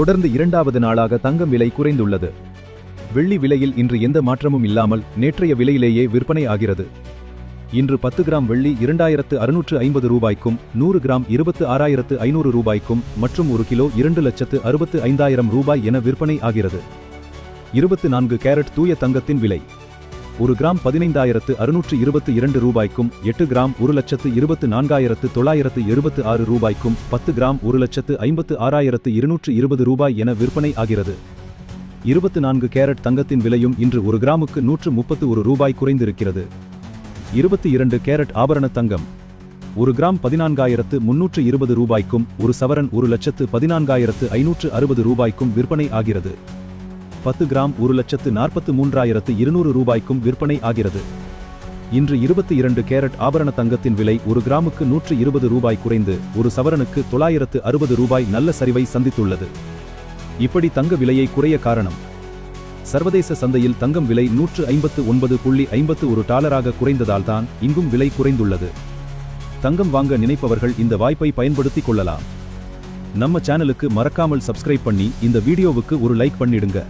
தொடர்ந்து இரண்டாவது நாளாக தங்கம் விலை குறைந்துள்ளது. வெள்ளி விலையில் இன்று எந்த மாற்றமும் இல்லாமல் நேற்றைய விலையிலேயே விற்பனை ஆகிறது. இன்று பத்து கிராம் வெள்ளி இரண்டாயிரத்து அறுநூற்று ஐம்பது ரூபாய்க்கும் நூறு கிராம் இருபத்து ஆறாயிரத்து ஐநூறு ரூபாய்க்கும் மற்றும் ஒரு கிலோ இரண்டு லட்சத்து அறுபத்து ஐந்தாயிரம் ரூபாய் என விற்பனை ஆகிறது. இருபத்து நான்கு கேரட் தூய தங்கத்தின் விலை. ஒரு கிராம் பதினைந்தாயிரத்து அறுநூற்று இருபத்து இரண்டு ரூபாய்க்கும் எட்டு கிராம் ஒரு லட்சத்து இருபத்து நான்காயிரத்து தொள்ளாயிரத்து எழுபத்து ஆறு ரூபாய்க்கும் பத்து கிராம் ஒரு லட்சத்து ஐம்பத்து ஆறாயிரத்து இருநூற்று இருபது ரூபாய் என விற்பனை ஆகிறது. இருபத்து நான்கு கேரட் தங்கத்தின் விலையும் இன்று ஒரு கிராமுக்கு நூற்று முப்பத்து ஒரு ரூபாய் குறைந்திருக்கிறது. இருபத்தி இரண்டு கேரட் ஆபரண தங்கம். ஒரு கிராம் பதினான்காயிரத்து முன்னூற்று இருபது ரூபாய்க்கும் ஒரு சவரன் ஒரு லட்சத்து பதினான்காயிரத்து ஐநூற்று அறுபது ரூபாய்க்கும் விற்பனை ஆகிறது. பத்து கிராம் ஒரு லட்சத்து நாற்பத்து மூன்றாயிரத்து இருநூறு ரூபாய்க்கும் விற்பனை ஆகிறது. இன்று இருபத்தி இரண்டு கேரட் ஆபரண தங்கத்தின் விலை ஒரு கிராமுக்கு நூற்று இருபது ரூபாய் குறைந்து ஒரு சவரனுக்கு தொள்ளாயிரத்து அறுபது ரூபாய் நல்ல சரிவை சந்தித்துள்ளது. இப்படி தங்க விலையை குறைய காரணம் சர்வதேச சந்தையில் தங்கம் விலை நூற்று ஐம்பத்து ஒன்பது புள்ளி ஐம்பத்து ஒரு டாலராக குறைந்ததால்தான் இங்கும் விலை குறைந்துள்ளது. தங்கம் வாங்க நினைப்பவர்கள் இந்த வாய்ப்பை பயன்படுத்திக் கொள்ளலாம். நம்ம சேனலுக்கு மறக்காமல் சப்ஸ்கிரைப் பண்ணி இந்த வீடியோவுக்கு ஒரு லைக் பண்ணிடுங்க.